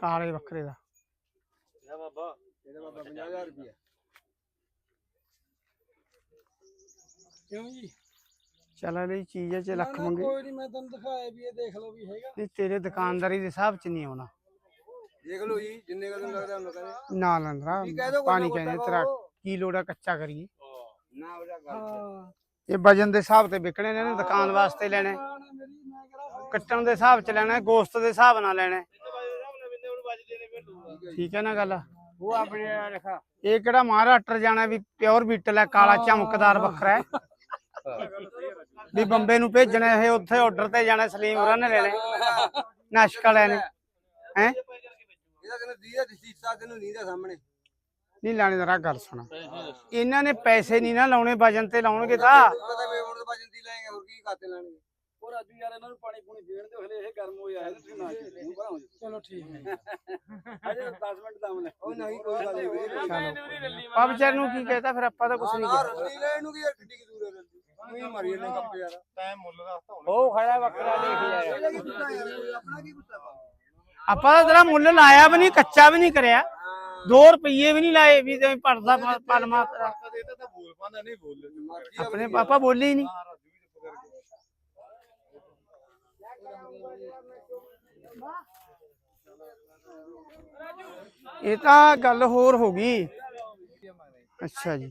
ਕਾਲੇ ਬੱਕਰੇ ਦਾ। ਇਹਦਾ ਬਾਬਾ। 50000 ਰੁਪਏ ਕਿਉਂ ਜੀ? ਚੱਲ ਲਈ ਚੀਜ਼ ਹੈ ਚ ਲੱਖ ਮੰਗੇ। ਕੋਈ ਨਹੀਂ ਮੈਂ ਤੁਹਾਨੂੰ ਦਿਖਾਇਆ ਵੀ ਇਹ ਦੇਖ ਲਓ ਵੀ ਹੈਗਾ। ਨਹੀਂ ਤੇਰੇ ਦੁਕਾਨਦਾਰੀ ਦੇ ਹਿਸਾਬ ਚ ਨਹੀਂ ਆਉਣਾ। ਦੇਖ ਲਓ ਜੀ ਜਿੰਨੇ ਕਦੋਂ ਲੱਗਦਾ ਉਹਨੂੰ ਕਹਿੰਦੇ। ਨਾ ਲੰਦਰਾ ਪਾਣੀ ਕਹਿੰਦੇ ਤੇਰਾ ਕੀ ਲੋੜਾ ਕੱਚਾ ਕਰੀਏ। ਨਾ ਉਹਦਾ ਗੱਲ ਹਾਂ। ਇਹ ਵਜਨ ਦੇ ਹਿਸਾਬ ਤੇ ਵਿਕਣੇ ਨੇ ਦੁਕਾਨ ਵਾਸਤੇ ਲੈਣੇ। ਕੱਟਣ ਦੇ ਹਿਸਾਬ ਚ ਲੈਣਾ ਗੋਸ਼ਤ ਦੇ ਹਿਸਾਬ ਨਾਲ ਲੈਣਾ। ਠੀਕ ਹੈ ਨਾ ਗੱਲ? ਉਹ ਆਪਣੇ ਨਾਲ ਲਿਖਾ ਇਹ ਕਿਹੜਾ ਮਹਾਰਾਸ਼ਟਰ ਜਾਣਾ ਵੀ ਪਿਓਰ ਬੀਟਲ ਹੈ ਕਾਲਾ ਚਮਕਦਾਰ ਬੱਕਰਾ ਹੈ। ਵੀ ਬੰਬੇ ਨੂੰ ਭੇਜਣਾ ਇਹ ਉੱਥੇ ਆਰਡਰ ਤੇ ਜਾਣਾ ਸਲੀਮ ਹੋਰਾਂ ਨੇ ਲੈਣੇ। ਨਸ਼ਕ ਵਾਲਿਆਂ ਨੇ। ਹੈ? ਇਹਦਾ ਕਹਿੰਦਾ ਦੀਦਾ ਸੀਸਾ ਤੈਨੂੰ ਨਹੀਂ ਦਾ ਸਾਹਮਣੇ। ਨਹੀਂ ਲਾਣੇ ਦਾ ਗੱਲ ਸੁਣਾ। ਇਹਨਾਂ ਨੇ ਪੈਸੇ ਨਹੀਂ ਨਾ ਲਾਉਣੇ ਵਜਨ ਤੇ ਲਾਉਣਗੇ ਤਾਂ। ਵਜਨ ਦੀ ਲਾਏਗੇ ਹੋਰ ਕੀ ਖਾਤੇ ਲੈਣਗੇ ਉਹ ਰਾਜੂ ਯਾਰ ਇਹਨਾਂ ਨੂੰ ਪਾਣੀ ਪੂਣੀ ਦੇਣ ਦਿਓ ਹਲੇ ਇਹ ਗਰਮ ਹੋ ਜਾਏ ਤੁਸੀਂ ਨਾ ਮੂੰਹ ਭਰਾਓ ਜੀ। ਚਲੋ ਠੀਕ ਹੈ ਅਜੇ 10 ਮਿੰਟ ਦਮ ਲੈ ਉਹ ਨਹੀਂ ਕੋਈ ਗੱਲ ਨਹੀਂ ਵੀਰੇ। ਆ ਵਿਚਾਰ ਨੂੰ ਕੀ ਕਹਤਾ ਫਿਰ ਆਪਾਂ ਤਾਂ ਕੁਝ ਨਹੀਂ ਨਾ ਕਿਹਾ ਰਸਲੀ ਲੈਣ ਨੂੰ ਕੀ ਕਿੱਡੀ ਕੀ ਦੂਰ ਹੈ ਉਹੀ ਮਰੀ ਇਹਨੇ ਕੱਪ ਯਾਰ। ਉਹ ਖੜਾ ਬੱਕਰਾ ਦੇਖ ਯਾਰ। ਇਹਦਾ ਕੀ ਗੁੱਸਾ ਯਾਰ ਆਪਣਾ ਕੀ ਗੁੱਸਾ? ਆਪਾਂ ਤਾਂ ਤੇਰਾ ਮੁੱਲ ਲਾਇਆ ਵੀ ਨਹੀਂ ਕੱਚਾ ਵੀ ਨਹੀਂ ਕਰਿਆ। 2 ਰੁਪਏ ਵੀ ਨਹੀਂ ਲਾਏ ਵੀ ਤੇ ਪੜਦਾ ਮਰਜ਼ੀ ਆਪਣੇ ਪਾਪਾ ਬੋਲੇ ਹੀ ਨਹੀਂ। ਇਹ ਤਾਂ ਗੱਲ ਹੋਰ ਹੋ ਗਈ। ਅੱਛਾ ਜੀ।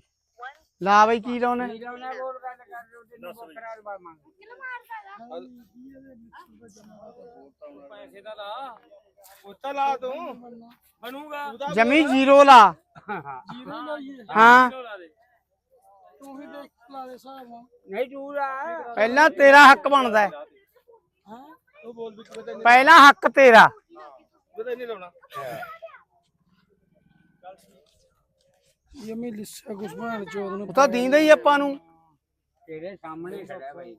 ਲਾ ਬਈ ਕੀ ਲਾਉਣਾ? ਜਮੀ ਜ਼ੀਰੋ ਲਾ। ਹਾਂ। ਨਹੀਂ ਪਹਿਲਾਂ ਤੇਰਾ ਹੱਕ ਬਣਦਾ। ਹੈ। ਪਹਿਲਾਂ ਹੱਕ ਤੇਰਾ। ਕਿਤੇ ਨਹੀਂ ਲਾਉਣਾ। ਯਮੀ ਲਿੱਸਾ ਕੁਛ ਬਣ ਚੋਦ ਨੂੰ ਉਹ ਤਾਂ ਦੀਂਦਾ ਹੀ ਆਪਾਂ ਨੂੰ। ਤੇਰੇ ਸਾਹਮਣੇ ਖੜਾ ਬਾਈ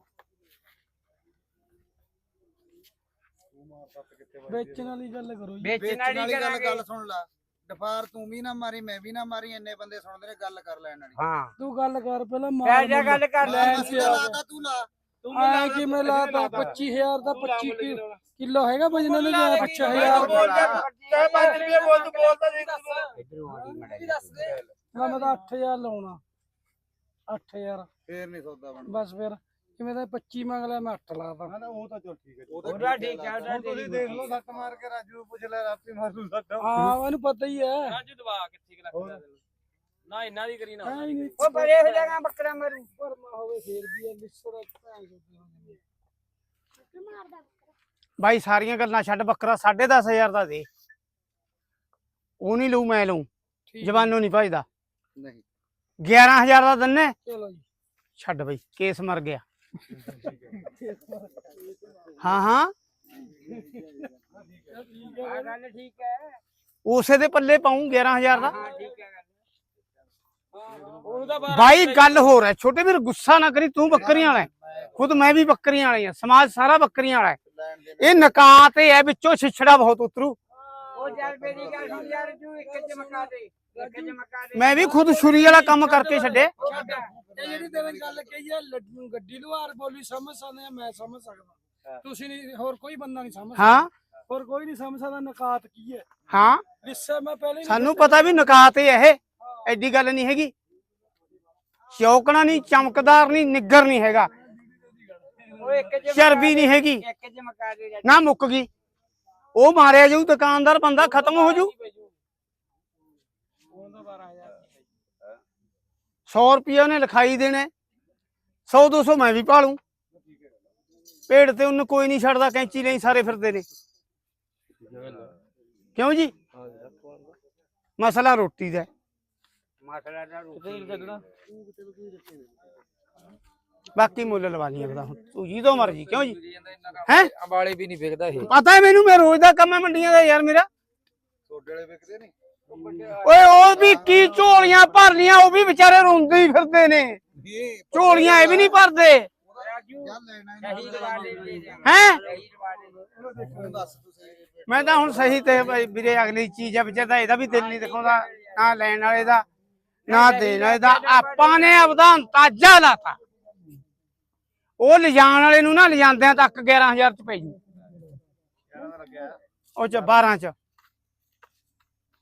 ਵੇਚਣ ਵਾਲੀ ਗੱਲ ਕਰੋ ਜੀ। ਵੇਚਣ ਵਾਲੀ ਗੱਲ। ਗੱਲ ਸੁਣ ਲੈ। ਡਫਾਰ ਤੂੰ ਵੀ ਨਾ ਮਾਰੀ ਮੈਂ ਵੀ ਨਾ ਮਾਰੀ ਇੰਨੇ ਬੰਦੇ ਸੁਣਦੇ ਨੇ ਗੱਲ ਕਰ ਲੈਣ ਵਾਲੀ। ਹਾਂ। ਤੂੰ ਗੱਲ ਕਰ ਪਹਿਲਾਂ ਮਾਰ ਜਾ ਗੱਲ ਕਰ ਲੈ ਤੇ ਲਾ। ਆ ਕਿਵੇਂ ਲਾਤਾ? 25000 ਦਾ 25 ਕਿਲੋ ਹੈਗਾ ਵਜਨ ਨੇ ਜਾਂ 25000 ਬੋਲ ਜਾ ਚਾਹੇ 5 ਰੁਪਏ ਬੋਲ ਤੂੰ। ਬੋਲਦਾ ਨਹੀਂ ਮੜਾ ਨਾ ਮੈਂ ਤਾਂ 8000 ਲਾਉਣਾ। 8000 ਫੇਰ ਨਹੀਂ ਸੌਦਾ ਬਣ ਬਸ ਫਿਰ ਕਿਵੇਂ ਦਾ 25 ਮੰਗ ਲਿਆ ਮੈਂ 8 ਲਾਤਾ ਉਹ ਤਾਂ ਚਲ ਠੀਕ ਹੈ। ਉਹਦਾ ਠੀਕ ਹੈ ਉਹਦਾ ਤੁਸੀਂ ਦੇਖ ਲਓ ਸੱਟ ਮਾਰ ਕੇ ਰਾਜੂ ਨੂੰ ਪੁੱਛ ਲੈ ਰਾਤੀ ਮਾਰੂ ਸੱਟ। ਹਾਂ ਮੈਨੂੰ ਪਤਾ ਹੀ ਹੈ। ਰਾਜੂ ਦਵਾ ਕਿੱਥੇ ਨਾ ਇਹਨਾਂ ਦੀ ਕਰੀ ਨਾ ਐਂ ਹੀ ਨਹੀਂ ਉਹ ਬੜੇ ਹੋ ਜਾਗਾ ਬੱਕਰਾ ਮਰੂ। ਭਰਮਾ ਹੋਵੇ ਫੇਰ ਵੀ ਇਹ ਲਿਸਰਾ ਭੈਣ ਚੋਦ ਬਾਈ ਸਾਰੀਆਂ ਗੱਲਾਂ ਛੱਡ ਬੱਕਰਾ 10500 ਦਾ ਦੇ। ਉਹ ਨਹੀਂ ਲਊ ਮੈਂ ਲਊ। ਜਵਾਨੋਂ ਨਹੀਂ ਭਜਦਾ। ਨਹੀਂ। 11000 ਦਾ ਦੰਨੇ। ਚਲੋ ਜੀ। ਛੱਡ ਬਈ ਕੇਸ ਮਰ ਗਿਆ। ਹਾਂ ਹਾਂ। ਆ ਗੱਲ ਠੀਕ ਹੈ। ਉਸੇ ਦੇ ਪੱਲੇ ਪਾਉਂ 11000 ਦਾ। ਹਾਂ ਠੀਕ ਹੈ ਗੱਲ ਉਹਨੂੰ ਤਾਂ ਬਾਹਰ ਬਾਈ ਗੱਲ ਹੋਰ ਹੈ। ਛੋਟੇ ਵੀਰ ਗੁੱਸਾ ਨਾ ਕਰੀ ਤੂੰ ਬੱਕਰੀਆਂ ਵਾਲਾ। ਖੁਦ ਮੈਂ ਵੀ ਬੱਕਰੀਆਂ ਵਾਲੀ ਆ ਸਮਾਜ ਸਾਰਾ ਬੱਕਰੀਆਂ ਵਾਲਾ ਇਹ ਨਕਾਂ ਤੇ ਹੈ ਵਿੱਚੋਂ ਛਿਛੜਾ ਬਹੁਤ ਉਤਰੂ। ਮੈਂ ਵੀ ਖੁਦ ਛੁਰੀ ਵਾਲਾ ਕੰਮ ਕਰਕੇ ਛੱਡੇ। ਜਿਹੜੀ ਤੇਰੇ ਗੱਲ ਕਹੀ ਹੈ ਲੱਡੂ ਗੱਡੀ ਲਵਾਰ ਬੋਲੀ ਸਮਝ ਸਕਦੇ ਆ ਮੈਂ ਸਮਝ ਸਕਦਾ। ਤੁਸੀਂ ਨਹੀਂ ਹੋਰ ਕੋਈ ਬੰਦਾ ਨਹੀਂ ਸਮਝ ਹਾਂ। ਹੋਰ ਕੋਈ ਨਹੀਂ ਸਮਝ ਸਕਦਾ ਨਕਾਤ ਕੀ ਹੈ? ਹਾਂ। ਮੈਂ ਪਹਿਲੇ ਸਾਨੂੰ ਪਤਾ ਵੀ ਨਕਾਂ ਤੇ ਹੈ ਇਹ। ਐਡੀ ਗੱਲ ਨਹੀਂ ਹੈਗੀ। ਚੌਕਣਾ ਨਹੀਂ ਚਮਕਦਾਰ ਨਹੀਂ ਨਿੱਗਰ ਨਹੀਂ ਹੈਗਾ। ਉਹ ਇੱਕ ਚਮਕਾ ਚਰਬੀ ਨਹੀਂ ਹੈਗੀ। ਨਾ ਮੁੱਕ ਗਈ। ਉਹ ਮਾਰਿਆ ਜਾਊ ਦੁਕਾਨਦਾਰ ਬੰਦਾ ਖਤਮ ਹੋ ਜੂ ਉਹ ਤਾਂ 12000 100 ਰੁਪਏ ਉਹਨੇ ਲਿਖਾਈ ਦੇਣੇ। 100 200 ਮੈਂ ਵੀ ਭਾਲੂ। ਪੇੜ ਤੇ ਉਹਨੂੰ ਕੋਈ ਨਹੀਂ ਛੱਡਦਾ ਕੈਂਚੀ ਲਈ ਸਾਰੇ ਫਿਰਦੇ ਨੇ। ਕਿਉਂ ਜੀ? ਮਸਲਾ ਰੋਟੀ ਦਾ। ਮਸਲਾ ਦਾ ਰੂਪ ਬਾਕੀ ਮੁੱਲ ਲਵਾ ਲਈਏ ਬਦਾ ਹੁਣ। ਤੂੰ ਜੀ ਤੋਂ ਮਰਜ਼ੀ ਕਿਉਂ ਜੀ? ਹੈ? ਅੰਬਾਲੇ ਵੀ ਨਹੀਂ ਵਿਕਦਾ ਇਹ। ਪਤਾ ਹੈ ਮੈਨੂੰ ਮੈਂ ਰੋਜ਼ ਦਾ ਕੰਮ ਹੈ ਮੰਡੀਆਂ ਦਾ ਯਾਰ ਮੇਰਾ। ਛੋਡੇ ਵਾਲੇ ਵਿਕਦੇ ਨਹੀਂ? ਓਏ ਉਹ ਵੀ ਕੀ ਝੋਲੀਆਂ ਭਰ ਲੀਆਂ ਉਹ ਵੀ ਵਿਚਾਰੇ ਰੋਂਦੇ ਹੀ ਫਿਰਦੇ ਨੇ। ਝੋਲੀਆਂ ਇਹ ਵੀ ਨਹੀਂ ਭਰਦੇ। ਹੈ ਮੈਂ ਤਾਂ ਹੁਣ ਸਹੀ ਤੇ ਵੀਰੇ ਅਗਲੀ ਚੀਜ਼ ਆ ਵਿਚਾਰ ਤਾਂ ਇਹਦਾ ਵੀ ਦਿਲ ਨਹੀਂ ਦਿਖਾਉਂਦਾ। ਨਾ ਲੈਣ ਵਾਲੇ ਦਾ ਨਾ ਦੇਣ ਵਾਲੇ ਦਾ ਆਪਾਂ ਨੇ ਆਪਦਾ ਅੰਤਾਜਾ ਲਾਤਾ। ਉਹ ਲਿਜਾਣ ਵਾਲੇ ਨੂੰ ਨਾ ਲਿਜਾਂਦਿਆਂ ਤੱਕ 11000 ਚ ਪੈ ਜੂ। ਉਹ ਚ 12 ਚ।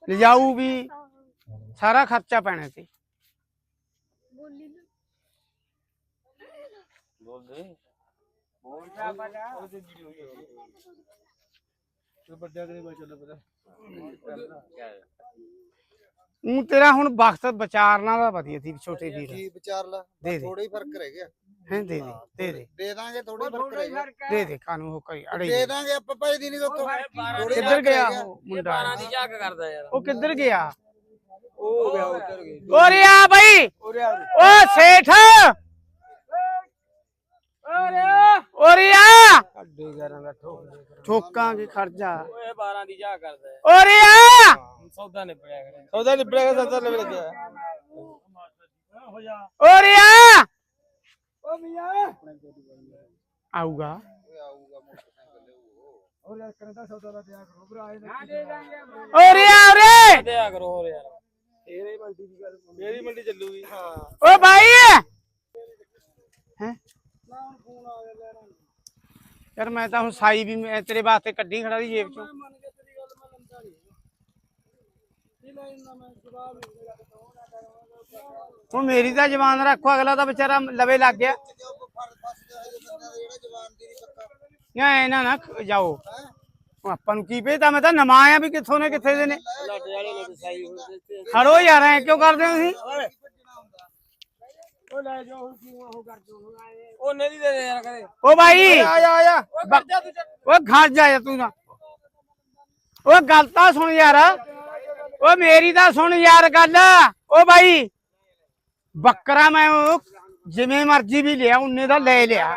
ਲਿਜਾਊ ਵੀ ਸਾਰਾ ਖਰਚਾ ਪੈਣਾ ਤੇ ਉਹ ਤੇਰਾ ਹੁਣ ਵਕਤ ਵਿਚਾਰਨਾ ਦਾ ਵਧੀਆ ਸੀ ਛੋਟੇ ਵੀਰ ਕੀ ਵਿਚਾਰ ਲਾ ਦੇ ਦੇ। ਥੋੜਾ ਹੀ ਫ਼ਰਕ ਰਹਿ ਗਿਆ। ਹੈ ਦੇ ਦੇ ਦੇ ਦੇ। ਦੇ ਦਾਂਗੇ ਥੋੜਾ ਹੀ ਫ਼ਰਕ ਰਹਿ ਗਿਆ। ਦੇ ਦੇ ਕਾਨੂੰ ਹੋ ਕਰੀ ਅੜੇ ਦੇ ਦਾਂਗੇ ਆਪਾਂ ਭਾਈ ਦੀ ਨਹੀਂ ਦੋਤੋਂ ਕਿੱਧਰ ਗਿਆ ਉਹ ਮੁੰਡਾ? ਦੀ ਝਾਕ ਕਰਦਾ ਯਾਰ। ਉਹ ਕਿੱਧਰ ਗਿਆ? ਉਹ ਗਿਆ ਉੱਧਰ ਗਈ ਓਰੇ ਆ ਬਈ! ਉਰੇ ਆ ਓ ਸੇਠ! ਓਰੇ ਆ। ਅੱਡੇ 11 ਦਾ ਠੋਕ ਦੇ ਠੋਕਾਂਗੇ ਖਰਜਾ ਓਏ 12 ਦੀ ਝਾਕ ਕਰਦਾ ਓਰੇ ਆ। ਸੌਦਾ ਨਿਬੜਿਆ ਕਰੇ ਸੌਦਾ ਨਿਬੜਿਆ ਸੌਦਾ ਨਿਬੜ ਗਿਆ। ਓਰੇ ਆ। ਓ ਮੀਆਂ। ਆਊਗਾ। ਆਊਗਾ ਮੋਟਰਸਾਈਕਲ ਉਹ ਹੋਰ ਯਾਰ ਕਰਦਾ ਸੌਦਾ ਦਾ ਦਿਆ ਕਰੋ ਭਰਾ ਨਾ ਦੇ ਦਾਂਗੇ ਓਰੇ ਆ ਓਰੇ। ਦਿਆ ਕਰੋ ਹੋਰ ਯਾਰ। ਤੇਰੇ ਮੰਡੀ ਦੀ ਗੱਲ ਮੇਰੀ ਮੰਡੀ ਚੱਲੂਗੀ। ਹਾਂ। ਓ ਭਾਈ ਹੈ? ਯਾਰ ਮੈਂ ਤਾਂ ਹੁਣ ਸਾਈ ਵੀ ਮੈਂ ਤੇਰੇ ਵਾਸਤੇ ਕੱਢੀ ਖੜਾ ਦੀ ਜੇਬ ਚੋਂ। ਮੰਨ ਕੇ ਤੇਰੀ ਗੱਲ ਮੈਂ ਲੰਦਾ ਨਹੀਂ ਕੀ ਲੈ ਇੰਨਾ ਮੈਂ ਜਵਾਬ ਨਹੀਂ ਮੇਰਾ ਹੁਣ ਮੇਰੀ ਤਾਂ ਜਵਾਨ ਰੱਖੋ ਅਗਲਾ ਤਾਂ ਵਿਚਾਰਾ ਲਵੇ ਲੱਗ ਗਿਆ। ਜੋ ਫਰ ਫਸ ਗਿਆ ਇਹ ਬੰਦਾ ਦਾ ਜਿਹੜਾ ਜਵਾਨ ਦੀ ਨਹੀਂ ਪੱਕਾ ਜਾਂ ਇਹਨਾਂ ਨਾ ਖ- ਜਾਓ। ਹੁਣ ਆਪਾਂ ਨੂੰ ਕੀ ਪਤਾ ਮੈਂ ਤਾਂ ਨਵਾਂ ਆਇਆ ਵੀ ਕਿੱਥੋਂ ਨੇ ਕਿੱਥੇ ਦੇ ਨੇ। ਲਾਟੇ ਵਾਲੇ ਨੇ ਸਾਈ ਹੁੰਦੇ ਤੇ ਖੜੋ ਯਾਰ ਐ ਕਿਉਂ ਕਰਦੇ ਹੋ ਤੁਸੀਂ? ਉਹ ਲੈ ਜਾ ਹੁਣ ਕਿਉਂ ਉਹ ਕਰ ਦੋ ਉਹਨੇ ਦੀ ਦੇ ਦੇ ਯਾਰ ਕਦੇ। ਓ ਭਾਈ ਆ ਜਾ ਆ ਜਾ। ਓ ਕਰ ਜਾ ਤੂੰ ਓ ਘਰ ਜਾ ਯਾਰ ਤੂੰ ਨਾ। ਓ ਗੱਲ ਤਾਂ ਸੁਣ ਯਾਰ। ਓ ਮੇਰੀ ਤਾਂ ਸੁਣ ਯਾਰ ਗੱਲ। ਓ ਭਾਈ ਬੱਕਰਾ ਮੈਂ ਉਹ ਜਿਵੇਂ ਮਰਜ਼ੀ ਵੀ ਲਿਆ ਉਹਨੇ ਦਾ ਲੈ ਲਿਆ।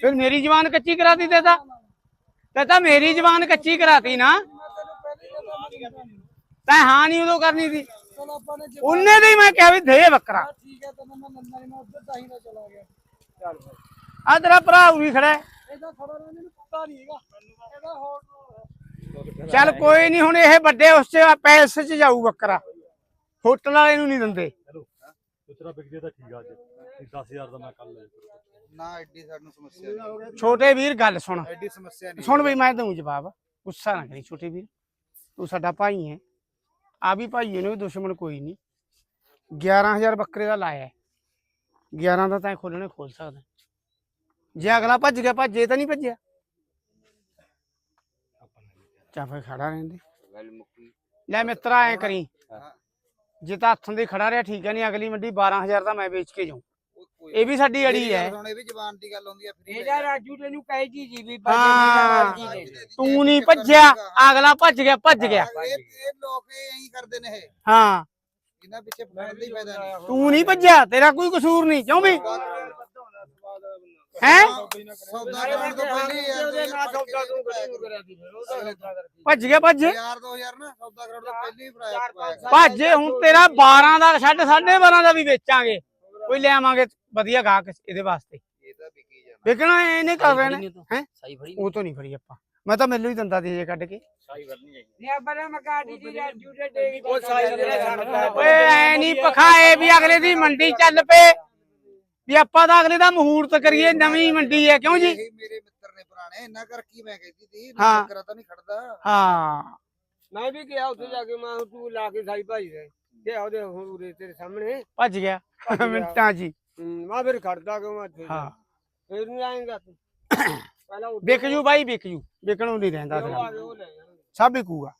ਫਿਰ ਮੇਰੀ ਜ਼ਬਾਨ ਕੱਚੀ ਕਰਾਤੀ ਤੇ ਤਾਂ? ਤੇ ਤਾਂ ਮੇਰੀ ਜ਼ਬਾਨ ਕੱਚੀ ਕਰਾਤੀ ਨਾ। ਤੈਂ ਹਾਂ ਨਹੀਂ ਉਦੋਂ ਕਰਨੀ ਸੀ। ਆਪਾਂ ਨੇ ਉਹਨੇ ਦੀ ਮੈਂ ਕਿਹਾ ਵੀ ਦੇ ਬੱਕਰਾ। ਠੀਕ ਹੈ ਤੈਨੂੰ ਮੈਂ ਲੰਦਾ ਨਹੀਂ ਮੈਂ ਉੱਧਰ ਤਾਂ ਹੀ ਨਾ ਚਲਾ ਗਿਆ। ਚੱਲ ਆ ਤੇਰਾ ਭਰਾ ਖੜਾ ਹੈ। ਇਹਦਾ ਖੜਾ ਰਹਿੰਦੇ ਨੂੰ ਪਤਾ ਨਹੀਂ ਹੈਗਾ। ਇਹਦਾ ਹੋਰ ਚੱਲ ਕੋਈ ਨਹੀਂ ਹੁਣ ਇਹ ਵੱਡੇ ਉਸ ਚ ਪੈਸੇ ਚ ਜਾਊ ਬੱਕਰਾ। ਹੋਟਲ ਵਾਲੇ ਨੂੰ ਨਹੀਂ ਦਿੰਦੇ। ਉਤਰਾ ਵਿਕ ਜੇ ਤਾਂ ਠੀਕ ਆ ਅੱਜ। 10000 ਦਾ ਮੈਂ ਕੱਲ ਲੈ ਨਾ ਐਡੀ ਸਾਨੂੰ ਸਮੱਸਿਆ ਨਹੀਂ। ਛੋਟੇ ਵੀਰ ਗੱਲ ਸੁਣ। ਐਡੀ ਸਮੱਸਿਆ ਨਹੀਂ ਸੁਣ ਬਈ ਮੈਂ ਦਊਂ ਜਵਾਬ। ਗੁੱਸਾ ਨਾ ਕਰੀ ਛੋਟੇ ਵੀਰ। ਤੂੰ ਸਾਡਾ ਭਾਈ ਹੈ। ਆ ਵੀ ਭਾਈ ਨੇ ਦੁਸ਼ਮਣ ਕੋਈ ਨਹੀਂ। 11000 ਬੱਕਰੇ ਦਾ ਲਾਇਆ ਹੈ। 11 ਦਾ ਤਾਂ ਖੋਲਣੇ ਖੋਲ ਸਕਦਾ ਜੇ ਅਗਲਾ ਭੱਜ ਗਿਆ, ਭੱਜੇ ਤਾਂ ਨਹੀਂ ਭੱਜਿਆ। ਚਾ ਖੜਾ ਰਹਿੰਦੇ। ਲੈ ਮਿੱਤਰਾ, ਐ ਕਰੀ। ਜੇ ਤਾਂ ਹੱਥਾਂ ਦੇ ਖੜਾ ਰਿਹਾ, ਠੀਕ ਹੈ ਨਹੀਂ ਅਗਲੀ ਮੰਡੀ 12000 ਦਾ ਮੈਂ ਵੇਚ ਕੇ ਜਾਉਂ ਇਹ ਵੀ ਸਾਡੀ ਅੜੀ ਹੈ। ਹੁਣ ਇਹ ਵੀ ਜਵਾਨ ਦੀ ਗੱਲ ਹੁੰਦੀ ਆ ਫਿਰ ਇਹਦਾ ਰਾਜੂ ਤੈਨੂੰ ਕਹਿ ਜੀ ਜੀ ਵੀ ਹਾਂ। ਬਾਜੀ ਦੇ ਦੇ ਤੂੰ ਨਹੀਂ ਭੱਜਿਆ ਅਗਲਾ ਭੱਜ ਗਿਆ ਭੱਜ ਗਿਆ। ਇਹ ਇਹ ਲੋਕ ਇਹ ਐਂ ਕਰਦੇ ਨੇ ਇਹ। ਹਾਂ। ਇਹਨਾਂ ਪਿੱਛੇ ਫੜਨ ਦਾ ਹੀ ਫਾਇਦਾ ਨਹੀਂ। ਤੂੰ ਨਹੀਂ ਭੱਜਿਆ ਤੇਰਾ ਕੋਈ ਕਸੂਰ ਨਹੀਂ ਕਿਉਂ ਵੀ ਹੈ ਸੌਦਾ ਕਰਨ ਤੋਂ ਪਹਿਲਾਂ ਹੀ? ਯਾਰ ਉਹਦੇ ਨਾਲ ਫੜ ਕੇ ਸੌਦਾ ਤੂੰ ਪਾਇਆ ਕਰੀ ਕਰੋ। ਕਰਿਆ ਸੀ ਫਿਰ ਉਹਦਾ ਸੌਦਾ ਕਰਕੇ ਭੱਜ ਗਿਆ ਭੱਜ। ਯਾਰ 2000 ਨਾ ਸੌਦਾ ਕਰਨ ਤੋਂ ਪਹਿਲਾਂ ਹੀ ਫੜਾਇਆ ਪਾਇਆ ਕਰੋ। ਭੱਜੇ ਹੁਣ ਤੇਰਾ 12 ਦਾ ਛੱਡ 12.5 ਦਾ ਵੀ ਵੇਚਾਂਗੇ। ਕੋਈ ਲੈ ਆਵਾਂਗੇ ਵਧੀਆ ਗਾਹਕ ਇਹਦੇ ਵਾਸਤੇ। ਇਹ ਤਾਂ ਵਿਕੀ ਜਾਂਦਾ ਵਿਕਣਾ ਇਹ ਨਹੀਂ ਕਰ ਰਹੇ ਨੇ ਹੈ? ਸਾਈ ਫੜੀ ਉਹ ਤੋਂ ਨਹੀਂ ਫੜੀ ਆਪਾਂ। ਮੈਂ ਤਾਂ ਮੈਨੂੰ ਹੀ ਦੰਦਾ ਦੇ ਜੇ ਕੱਢ ਕੇ। ਸਾਈ ਫੜਨੀ ਚਾਹੀਦੀ। ਨੇ ਬੜਾ ਮਕਾ ਦੀ ਦੀ ਰਾਜੂ ਦੇ ਦੇ ਉਹ ਸਾਈ ਜਿਹੜਾ ਛੱਡਦਾ। ਓਏ ਐ ਨਹੀਂ ਪਖਾਏ ਵੀ ਅਗਲੇ ਦੀ ਮੰਡੀ ਚੱਲ ਪਏ। ਵੀ ਆਪਾਂ ਤਾਂ ਅਗਲੇ ਦਾ ਮਹੂਰਤ ਕਰੀਏ ਨਵੀਂ ਮੰਡੀ ਹੈ। ਕਿਉਂ ਜੀ? ਮੇਰੇ ਮਿੱਤਰ ਨੇ ਪੁਰਾਣੇ ਇੰਨਾ ਕਰ ਕੀ ਮੈਂ ਕਹਿੰਦੀ ਸੀ ਹਾਂ। ਕਰਾ ਤਾਂ ਨਹੀਂ ਖੜਦਾ। ਹਾਂ। ਮੈਂ ਵੀ ਗਿਆ ਉੱਥੇ ਜਾ ਕੇ ਮੈਂ ਤੂੰ ਲਾ ਕੇ ਸਾਈ ਭਾਈ ਦੇ। ਤੇ ਉਹਦੇ ਹੁਣ ਉਰੇ ਤੇਰੇ ਸਾਹਮਣੇ। ਭੱਜ ਗਿਆ। ਮਿੰਟਾਂ ਜੀ ਮੈਂ ਫਿਰ ਖੜਦਾ ਕਿ ਮੈਂ ਇੱਥੇ? ਹਾਂ। ਫਿਰ ਨਹੀਂ ਆਏਗਾ ਤੂੰ ਪਹਿਲਾਂ ਉੱਧਰ ਵਿਕ ਜੂ ਬਾਈ ਵਿਕ ਜੂ। ਵਿਕਣੋਂ ਨਹੀਂ ਰਹਿੰਦਾ ਉਹ ਅਗਲਾ। ਆ ਗਏ, ਉਹ ਲੈ ਜਾਣਗੇ। ਸਭ ਵਿਕੂਗਾ।